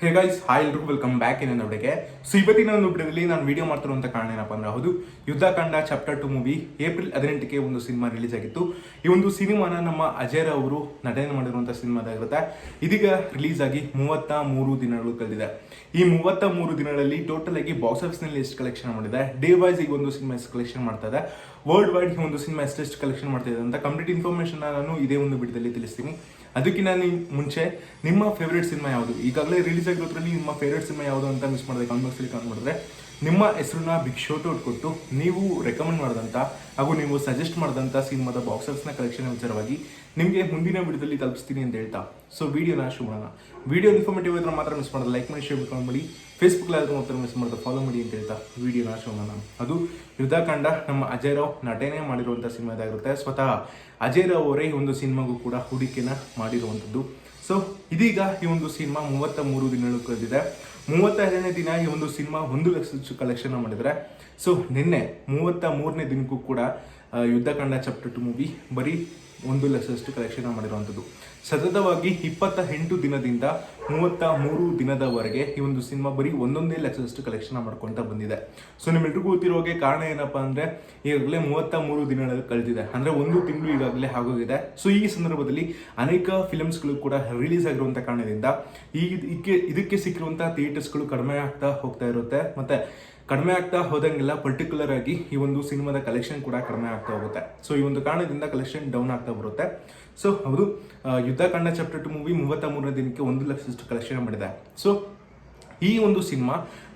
ಹೇ guys hi ಎಲ್ರಿಗೂ welcome back in ನೋಡಿಗೆ so ಇವತ್ತಿನ ಒಂದು ವಿಡಿಯೋದಲ್ಲಿ ನಾನು ವಿಡಿಯೋ ಮಾಡ್ತಿರುವಂತ ಕಾರಣ ಏನಪ್ಪ ಅಂದ್ರೆ ಹೌದು, Yuddhakanda chapter two movie April ಹದಿನೆಂಟಕ್ಕೆ ಒಂದು ಸಿನಿಮಾ ರಿಲೀಸ್ ಆಗಿತ್ತು. ಈ ಒಂದು ಸಿನಿಮಾನ ನಮ್ಮ ಅಜಯ್ ಅವರು ನಟನೆ ಮಾಡಿರುವಂಥ ಸಿನಿಮಾದಾಗಿರುತ್ತೆ ಇದೀಗ ರಿಲೀಸ್ ಆಗಿ ಮೂವತ್ತ ಮೂರು ದಿನಗಳು ಕಳೆದಿದೆ. ಈ ಮೂವತ್ತ ಮೂರು ದಿನಗಳಲ್ಲಿ ಟೋಟಲ್ ಆಗಿ ಬಾಕ್ಸ್ ಆಫೀಸ್ನಲ್ಲಿ ಎಷ್ಟು ಕಲೆಕ್ಷನ್ ಮಾಡಿದೆ ಡೇ ವೈಸ್ ಈಗ ಒಂದು ಸಿನಿಮಾ ಎಷ್ಟು ಕಲೆಕ್ಷನ್ ಮಾಡ್ತಾ ಇದೆ ವರ್ಲ್ಡ್ ವೈಡ್ ಈ ಒಂದು ಸಿನಿಮಾ ಎಷ್ಟು ಕಲೆಕ್ಷನ್ ಮಾಡ್ತಾ ಇದೆ ಅಂತ ಕಂಪ್ಲೀಟ್ ಇನ್ಫಾರ್ಮೇಶನ್ ನಾನು ಇದೇ ಒಂದು ವಿಡಿಯೋದಲ್ಲಿ ತಿಳಿಸ್ತೀನಿ. ಅದಕ್ಕಿಂತ ನೀವು ಮುಂಚೆ ನಿಮ್ಮ ಫೇವ್ರೇಟ್ ಸಿನಿಮಾ ಯಾವುದು? ಈಗಾಗಲೇ ರಿಲೀಸ್ ಆಗಿರೋದ್ರಲ್ಲಿ ನಿಮ್ಮ ಫೇವ್ರೇಟ್ ಸಿನಿಮಾ ಯಾವುದು ಅಂತ ಮಿಸ್ ಮಾಡಿದೆ ಕಾಮೆಂಟ್ ಬಾಕ್ಸಲ್ಲಿ ಕಾಮೆಂಟ್ ಮಾಡಿದ್ರೆ ನಿಮ್ಮ ಹೆಸರನ್ನ ಬಿಗ್ ಶೋಟ್ ಔಟ್ ಕೊಟ್ಟು ನೀವು ರೆಕಮೆಂಡ್ ಮಾಡಿದಂಥ ಹಾಗೂ ನೀವು ಸಜೆಸ್ಟ್ ಮಾಡಿದಂಥ ಸಿನಿಮಾದ ಬಾಕ್ಸರ್ಸ್ನ ಕಲೆಕ್ಷನ್ ವಿಚಾರವಾಗಿ ನಿಮಗೆ ಮುಂದಿನ ವಿಡಿಯೋದಲ್ಲಿ ತಲುಪಿಸ್ತೀನಿ ಅಂತ ಹೇಳ್ತಾ. ಸೊ ವಿಡಿಯೋನ ಶುರು ಮಾಡೋಣ. ವಿಡಿಯೋ ಇನ್ಫಾರ್ಮೇಟಿವ್ ಇದ್ರೆ ಮಾತ್ರ ಮಿಸ್ ಮಾಡೋದು. ಲೈಕ್ ಮಾಡಿ ಶೇರ್ ಮಾಡ್ಕೊಂಡು ಮಾಡಿ. ಫೇಸ್ಬುಕ್ ಆದ್ರೂ ಮಾತ್ರ ಮಿಸ್ ಮಾಡೋದು. ಫಾಲೋ ಮಾಡಿ ಅಂತ ಹೇಳ್ತಾ ವಿಡಿಯೋನ ಶುರು ಮಾಡೋಣ. ಅದು ಯುದ್ಧಕಾಂಡ ನಮ್ಮ ಅಜಯ್ ರಾವ್ ನಟನೆ ಮಾಡಿರುವಂಥ ಸಿನಿಮಾದಾಗಿರುತ್ತೆ ಸ್ವತಃ ಅಜಯ್ ರಾವ್ ಅವರೇ ಒಂದು ಸಿನಿಮಾಗೂ ಕೂಡ ಹೂಡಿಕೆನ ಮಾಡಿರುವಂಥದ್ದು. ಸೊ ಇದೀಗ ಈ ಒಂದು ಸಿನಿಮಾ ಮೂವತ್ತ ಮೂರು ದಿನಗಳು ಕಳೆದಿದೆ. ಮೂವತ್ತೆರಡನೇ ದಿನ ಈ ಒಂದು ಸಿನಿಮಾ ಒಂದು ಲಕ್ಷ ಕಲೆಕ್ಷನ್ ಮಾಡಿದರೆ ಸೊ ನಿನ್ನೆ ಮೂವತ್ತ ಮೂರನೇ ದಿನಕ್ಕೂ ಕೂಡ ಯುದ್ಧಕಾಂಡ ಚಾಪ್ಟರ್ ಟು ಮೂವಿ ಬರೀ ಒಂದು ಲಕ್ಷದಷ್ಟು ಕಲೆಕ್ಷನ್ ಮಾಡಿರುವಂಥದ್ದು. ಸತತವಾಗಿ ಇಪ್ಪತ್ತ ಎಂಟು ದಿನದಿಂದ ಮೂವತ್ತ ಮೂರು ದಿನದವರೆಗೆ ಈ ಒಂದು ಸಿನಿಮಾ ಬರೀ ಒಂದೊಂದೇ ಲಕ್ಷದಷ್ಟು ಕಲೆಕ್ಷನ್ ಮಾಡ್ಕೊಳ್ತಾ ಬಂದಿದೆ. ಸೊ ನಿಮ್ಮೆಲ್ರಿಗೂ ಗೊತ್ತಿರೋಗೆ ಕಾರಣ ಏನಪ್ಪ ಅಂದ್ರೆ, ಈಗಾಗಲೇ ಮೂವತ್ತ ಮೂರು ದಿನಗಳು ಕಳೆದಿದೆ. ಅಂದ್ರೆ ಒಂದು ತಿಂಗಳು ಈಗಾಗಲೇ ಆಗೋಗಿದೆ. ಸೊ ಈ ಸಂದರ್ಭದಲ್ಲಿ ಅನೇಕ ಫಿಲಮ್ಸ್ಗಳು ಕೂಡ ರಿಲೀಸ್ ಆಗಿರುವಂಥ ಕಾರಣದಿಂದ ಈ ಇದಕ್ಕೆ ಇದಕ್ಕೆ ಸಿಕ್ಕಿರುವಂಥ ಥಿಯೇಟರ್ಸ್ಗಳು ಕಡಿಮೆ ಆಗ್ತಾ ಹೋಗ್ತಾ ಇರುತ್ತೆ. ಮತ್ತೆ ಕಡಿಮೆ ಆಗ್ತಾ ಹೋದಂಗೆಲ್ಲ ಪರ್ಟಿಕ್ಯುಲರ್ ಆಗಿ ಈ ಒಂದು ಸಿನಿಮಾದ ಕಲೆಕ್ಷನ್ ಕೂಡ ಕಡಿಮೆ ಆಗ್ತಾ ಹೋಗುತ್ತೆ. ಸೊ ಈ ಒಂದು ಕಾರಣದಿಂದ ಕಲೆಕ್ಷನ್ ಡೌನ್ ಆಗ್ತಾ ಬರುತ್ತೆ. ಸೊ ಅವರು ಯುದ್ಧ ಯುದ್ಧಕಾಂಡ ಚಾಪ್ಟರ್ ಟು ಮೂವಿ ಮೂವತ್ತ ಮೂರನೇ ದಿನಕ್ಕೆ ಒಂದು ಲಕ್ಷದಷ್ಟು ಕಲೆಕ್ಷನ್ ಮಾಡಿದೆ ಸೊ ಈ ಒಂದು ಸಿನಿಮಾ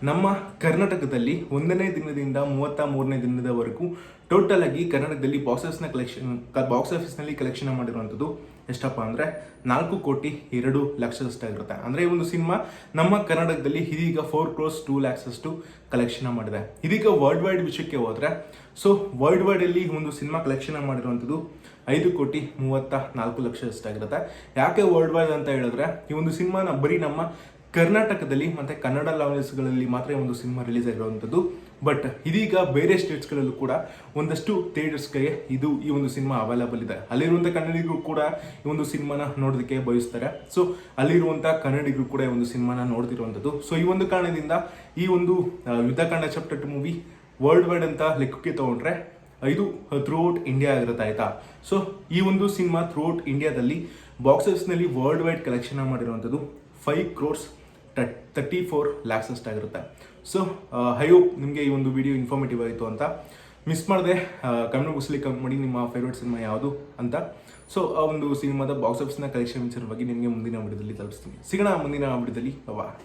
ನಮ್ಮ ಕರ್ನಾಟಕದಲ್ಲಿ ಒಂದನೇ ದಿನದಿಂದ ಮೂವತ್ತ ಮೂರನೇ ದಿನದವರೆಗೂ ಟೋಟಲ್ ಆಗಿ ಕರ್ನಾಟಕದಲ್ಲಿ ಬಾಕ್ಸ್ ಆಫೀಸ್ನ ಕಲೆಕ್ಷನ್ ಬಾಕ್ಸ್ ಆಫೀಸ್ನಲ್ಲಿ ಕಲೆಕ್ಷನ್ ಮಾಡಿರುವಂಥದ್ದು ಎಷ್ಟಪ್ಪ ಅಂದರೆ ನಾಲ್ಕು ಕೋಟಿ ಎರಡು ಲಕ್ಷದಷ್ಟಾಗಿರುತ್ತೆ ಅಂದರೆ ಈ ಒಂದು ಸಿನಿಮಾ ನಮ್ಮ ಕರ್ನಾಟಕದಲ್ಲಿ ಇದೀಗ ಫೋರ್ ಕ್ರೋಸ್ ಟೂ ಲ್ಯಾಕ್ಸಷ್ಟು ಕಲೆಕ್ಷನ್ ಮಾಡಿದೆ. ಇದೀಗ ವರ್ಲ್ಡ್ ವೈಡ್ ವಿಷಯಕ್ಕೆ ಹೋದ್ರೆ ಸೊ ವರ್ಲ್ಡ್ ವೈಡ್ ಅಲ್ಲಿ ಈ ಒಂದು ಸಿನಿಮಾ ಕಲೆಕ್ಷನ್ ಮಾಡಿರುವಂಥದ್ದು ಐದು ಕೋಟಿ ಮೂವತ್ತ ನಾಲ್ಕು ಲಕ್ಷದಷ್ಟಾಗಿರುತ್ತೆ ಯಾಕೆ ವರ್ಲ್ಡ್ ವೈಡ್ ಅಂತ ಹೇಳಿದ್ರೆ, ಈ ಒಂದು ಸಿನಿಮಾನ ಬರೀ ನಮ್ಮ ಕರ್ನಾಟಕದಲ್ಲಿ ಮತ್ತೆ ಕನ್ನಡ ಲಾಂಗ್ವೇಜ್ಗಳಲ್ಲಿ ಮಾತ್ರ ಒಂದು ಸಿನಿಮಾ ರಿಲೀಸ್ ಆಗಿರುವಂಥದ್ದು ಬಟ್ ಇದೀಗ ಬೇರೆ ಸ್ಟೇಟ್ಸ್ಗಳಲ್ಲೂ ಕೂಡ ಒಂದಷ್ಟು ಥಿಯೇಟರ್ಸ್ಗೆ ಇದು ಈ ಒಂದು ಸಿನಿಮಾ ಅವೈಲಬಲ್ ಇದೆ. ಅಲ್ಲಿರುವಂಥ ಕನ್ನಡಿಗರು ಕೂಡ ಈ ಒಂದು ಸಿನಿಮಾನ ನೋಡೋದಕ್ಕೆ ಬಯಸ್ತಾರೆ. ಸೊ ಅಲ್ಲಿರುವಂಥ ಕನ್ನಡಿಗರು ಕೂಡ ಈ ಒಂದು ಸಿನಿಮಾನ ನೋಡ್ತಿರುವಂಥದ್ದು. ಸೊ ಈ ಒಂದು ಕಾರಣದಿಂದ ಈ ಒಂದು ಯುದ್ಧ chapter two movie world wide ಅಂತ ಲೆಕ್ಕಕ್ಕೆ ತಗೊಂಡ್ರೆ ಇದು ಥ್ರೂ ಔಟ್ ಇಂಡಿಯಾ ಆಗಿರುತ್ತೆ ಆಯಿತಾ? ಸೊ ಈ ಒಂದು ಸಿನಿಮಾ ಥ್ರೂ ಔಟ್ ಇಂಡಿಯಾದಲ್ಲಿ ಬಾಕ್ಸಸ್ನಲ್ಲಿ ವರ್ಲ್ಡ್ ವೈಡ್ ಕಲೆಕ್ಷನ್ ಮಾಡಿರುವಂಥದ್ದು. Five crores thirty four lakhs ಅಷ್ಟಾಗಿರುತ್ತೆ so I hope ನಿಮಗೆ ಈ ಒಂದು ವಿಡಿಯೋ ಇನ್ಫಾರ್ಮೇಟಿವ್ ಆಯಿತು ಅಂತ. ಮಿಸ್ ಮಾಡಿದೆ ಕಮೆಂಟ್ ಕಮ್ಮಿ ಮಾಡಿ ನಿಮ್ಮ ಫೇವ್ರೇಟ್ ಸಿನಿಮಾ ಯಾವುದು ಅಂತ. ಸೊ ಆ ಒಂದು ಸಿನಿಮಾದ ಬಾಕ್ಸ್ ಆಫೀಸ್ನ ಕಲೆಕ್ಷನ್ ವಿಚಾರವಾಗಿ ನಿಮಗೆ ಮುಂದಿನ ವಿಡಿಯೋದಲ್ಲಿ ತಲುಪಿಸ್ತೀನಿ. ಸಿಗೋಣ ಮುಂದಿನ ವಿಡಿಯೋದಲ್ಲಿ ಬಾಯ್